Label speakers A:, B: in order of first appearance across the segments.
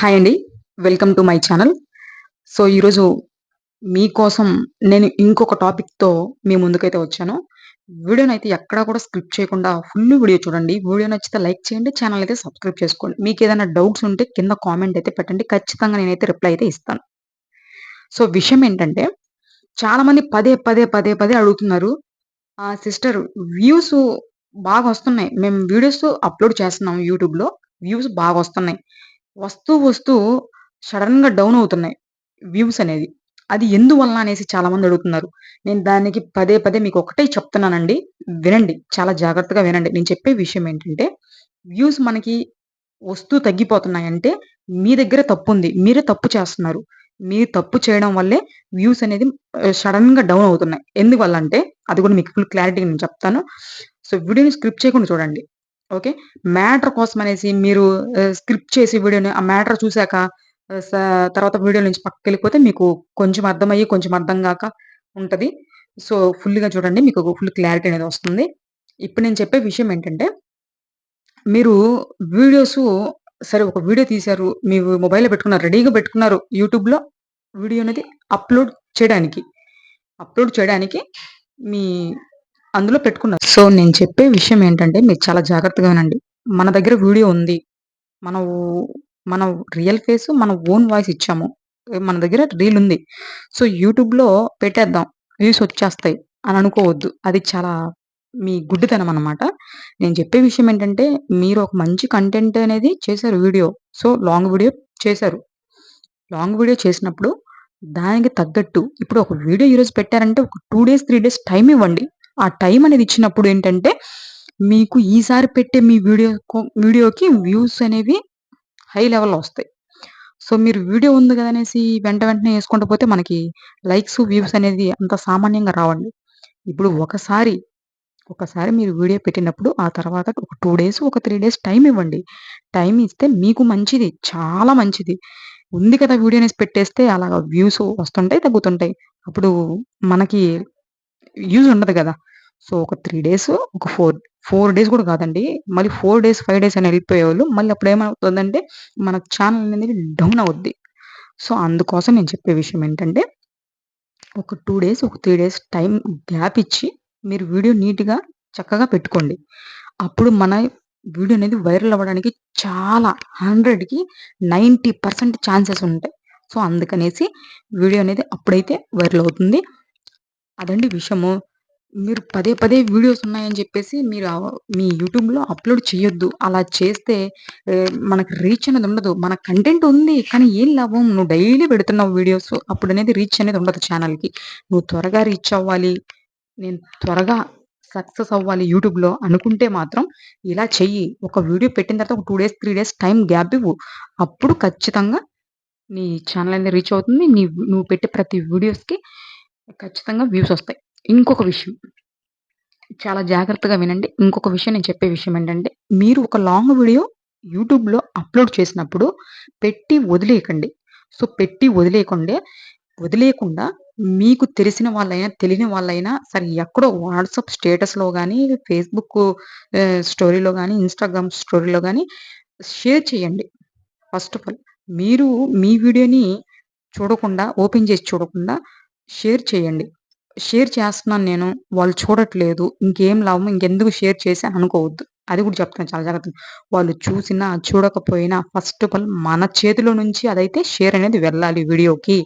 A: Hi అండి. Welcome to my channel so ఈరోజు మీకోసం నేను ఇంకొక టాపిక్తో మీ ముందుకైతే వచ్చాను. వీడియోని అయితే ఎక్కడా కూడా స్క్రిప్ట్ చేయకుండా ఫుల్ వీడియో చూడండి. వీడియో నచ్చితే లైక్ చేయండి. ఛానల్ అయితే సబ్స్క్రైబ్ చేసుకోండి. మీకు ఏదైనా డౌట్స్ ఉంటే కింద కామెంట్ అయితే పెట్టండి. ఖచ్చితంగా నేనైతే రిప్లై అయితే ఇస్తాను. సో విషయం ఏంటంటే చాలామంది పదే పదే పదే పదే అడుగుతున్నారు. ఆ సిస్టర్ వ్యూస్ బాగా వస్తున్నాయి. మేము వీడియోస్ అప్లోడ్ చేస్తున్నాం యూట్యూబ్లో వ్యూస్ బాగా వస్తున్నాయి. వస్తూ వస్తూ సడన్‌గా డౌన్ అవుతున్నాయి వ్యూస్ అనేది. అది ఎందువల్ల అనేసి చాలామంది అడుగుతున్నారు. నేను దానికి పదే పదే మీకు ఒకటే చెప్తున్నానండి. వినండి. చాలా జాగ్రత్తగా వినండి. నేను చెప్పే విషయం ఏంటంటే వ్యూస్ మనకి వస్తూ తగ్గిపోతున్నాయంటే మీ దగ్గర తప్పుంది. మీరే తప్పు చేస్తున్నారు. మీరు తప్పు చేయడం వల్లే వ్యూస్ అనేది సడన్గా డౌన్ అవుతున్నాయి. ఎందువల్ల అంటే అది కూడా మీకు ఫుల్ క్లారిటీగా నేను చెప్తాను. సో వీడియోని స్క్రిప్ట్ చేయకుండా చూడండి. ఓకే. మ్యాటర్ కోసం అనేసి మీరు స్క్రిప్ట్ చేసి వీడియోని ఆ మ్యాటర్ చూశాక తర్వాత వీడియో నుంచి పక్కకెళ్ళిపోతే మీకు కొంచెం అర్థమయ్యి, కొంచెం అర్థం కాక ఉంటుంది సో, ఫుల్‌గా చూడండి. మీకు ఫుల్ క్లారిటీ అనేది వస్తుంది. ఇప్పుడు నేను చెప్పే విషయం ఏంటంటే, మీరు వీడియోస్ సరే ఒక వీడియో తీశారు. మీ మొబైల్‌లో పెట్టుకున్నారు. రెడీగా పెట్టుకున్నారు. యూట్యూబ్‌లో వీడియో అనేది అప్‌లోడ్ చేయడానికి. అప్‌లోడ్ చేయడానికి మీ అందులో పెట్టుకున్నారు. సో, నేను చెప్పే విషయం ఏంటంటే మీరు చాలా జాగ్రత్తగా వినండి. మన దగ్గర వీడియో ఉంది. మనం మన రియల్ ఫేస్ మన ఓన్ వాయిస్ ఇచ్చాము. మన దగ్గర రీల్ ఉంది. సో, యూట్యూబ్‌లో పెట్టేద్దాం. వ్యూస్ వచ్చేస్తాయి అని అనుకోవద్దు. అది చాలా మీ గుడ్డితనం అనమాట నేను చెప్పే విషయం ఏంటంటే మీరు ఒక మంచి కంటెంట్ అనేది చేశారు వీడియో. సో, లాంగ్ వీడియో చేశారు. లాంగ్ వీడియో చేసినప్పుడు దానికి తగ్గట్టు ఇప్పుడు ఒక వీడియో ఈరోజు పెట్టారంటే ఒక two days, three days time ఇవ్వండి. ఆ టైం అనేది ఇచ్చినప్పుడు ఏంటంటే మీకు ఈసారి పెట్టే మీ వీడియో వీడియోకి వ్యూస్ అనేవి హై లెవెల్‌లో వస్తాయి. సో, మీరు వీడియో ఉంది కదా! అనేసి వెంట వెంటనే వేసుకుంటూ పోతే మనకి లైక్స్, వ్యూస్ అనేది అంత సామాన్యంగా రావండి. ఇప్పుడు ఒకసారి, ఒకసారి మీరు వీడియో పెట్టినప్పుడు ఆ తర్వాత ఒక టూ డేస్, ఒక త్రీ డేస్ టైం ఇవ్వండి. టైం ఇస్తే మీకు మంచిది. చాలా మంచిది. ఉంది కదా! వీడియో అనేసి పెట్టేస్తే అలాగా వ్యూస్ వస్తుంటాయి, తగ్గుతుంటాయి. అప్పుడు మనకి యూజ్ ఉండదు కదా సో, ఒక త్రీ డేస్, ఒక 4, 4 డేస్ కూడా కాదండి. మళ్ళీ ఫోర్ డేస్, ఫైవ్ డేస్ అని వెళ్ళిపోయేవాళ్ళు మళ్ళీ అప్పుడు ఏమవుతుందంటే మన ఛానల్ అనేది డౌన్ అవుద్ది. సో, అందుకోసం నేను చెప్పే విషయం ఏంటంటే ఒక టూ డేస్, ఒక త్రీ డేస్ టైం గ్యాప్ ఇచ్చి మీరు వీడియో నీట్‌గా చక్కగా పెట్టుకోండి. అప్పుడు మన వీడియో అనేది వైరల్ అవ్వడానికి చాలా 100కి 90% ఛాన్సెస్ ఉంటాయి. సో, అందుకనేసి వీడియో అనేది అప్పుడైతే వైరల్ అవుతుంది. అదండి విషయము. మీరు పదే పదే వీడియోస్ ఉన్నాయని చెప్పేసి మీరు మీ యూట్యూబ్‌లో అప్‌లోడ్ చేయొద్దు. అలా చేస్తే మనకు రీచ్ అనేది ఉండదు. మన కంటెంట్ ఉంది. కానీ ఏం లాభం? నువ్వు డైలీ పెడుతున్నావు వీడియోస్. అప్పుడు అనేది రీచ్ అనేది ఉండదు ఛానల్‌కి. నువ్వు త్వరగా రీచ్ అవ్వాలి. నేను త్వరగా సక్సెస్ అవ్వాలి యూట్యూబ్‌లో అనుకుంటే మాత్రం ఇలా చెయ్యి. ఒక వీడియో పెట్టిన తర్వాత ఒక two days, three days time gap ఇవ్వు. అప్పుడు ఖచ్చితంగా నీ ఛానల్ అనేది రీచ్ అవుతుంది. నీ నువ్వు పెట్టే ప్రతి వీడియోస్‌కి ఖచ్చితంగా వ్యూస్ వస్తాయి. ఇంకొక విషయం చాలా జాగ్రత్తగా వినండి. ఇంకొక విషయం నేను చెప్పే విషయం ఏంటంటే, మీరు ఒక లాంగ్ వీడియో యూట్యూబ్‌లో అప్‌లోడ్ చేసినప్పుడు పెట్టి వదిలేయకండి. సో, పెట్టి వదిలేయకుండా వదిలేయకుండా మీకు తెలిసిన వాళ్ళైనా, తెలియని వాళ్ళైనా సరే ఎక్కడో వాట్సాప్ స్టేటస్‌లో కానీ ఫేస్‌బుక్ స్టోరీలో కానీ ఇన్‌స్టాగ్రామ్ స్టోరీలో కానీ షేర్ చేయండి. ఫస్ట్ ఆఫ్ ఆల్ మీరు మీ వీడియోని చూడకుండా, ఓపెన్ చేసి చూడకుండా షేర్ చేయండి. షేర్ చేస్తున్నాను నేను. వాళ్ళు చూడట్లేదు. ఇంకేం లాభం ఇంకెందుకు షేర్ చేసి అనుకోవద్దు. అది కూడా చెప్తాను చాలా జాగ్రత్తగా. వాళ్ళు చూసినా, చూడకపోయినా ఫస్ట్ ఆఫ్ ఆల్ మన చేతిలో నుంచి అదైతే షేర్ అనేది వెళ్ళాలి వీడియోకి.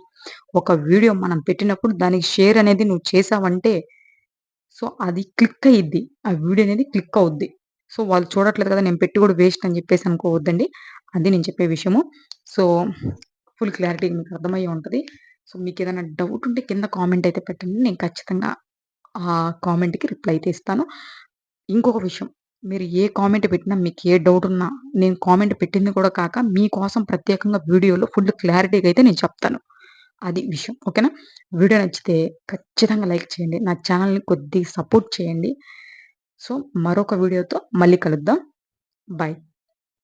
A: ఒక వీడియో మనం పెట్టినప్పుడు దానికి షేర్ అనేది నువ్వు చేశావంటే సో, అది క్లిక్ అయ్యిద్ది. ఆ వీడియో అనేది క్లిక్ అవుద్ది. సో, వాళ్ళు చూడట్లేదు కదా! నేను పెట్టి కూడా వేస్ట్ అని చెప్పేసి అనుకోవద్దండి. అది నేను చెప్పే విషయము. సో, ఫుల్ క్లారిటీ మీకు అర్థమయ్యే ఉంటది. సో, మీకు ఏదైనా డౌట్ ఉంటే కింద కామెంట్ అయితే పెట్టండి. నేను ఖచ్చితంగా ఆ కామెంట్‌కి రిప్లై అయితే ఇస్తాను. ఇంకొక విషయం మీరు ఏ కామెంట్ పెట్టినా మీకు ఏ డౌట్ ఉన్నా నేను కామెంట్ పెట్టింది కూడా కాక మీకోసం ప్రత్యేకంగా వీడియోలో ఫుల్ క్లారిటీగా అయితే నేను చెప్తాను. అది విషయం. ఓకేనా? వీడియో నచ్చితే ఖచ్చితంగా లైక్ చేయండి. నా ఛానల్‌ని కొద్దిగా సపోర్ట్ చేయండి. సో, మరొక వీడియోతో మళ్ళీ కలుద్దాం. బాయ్.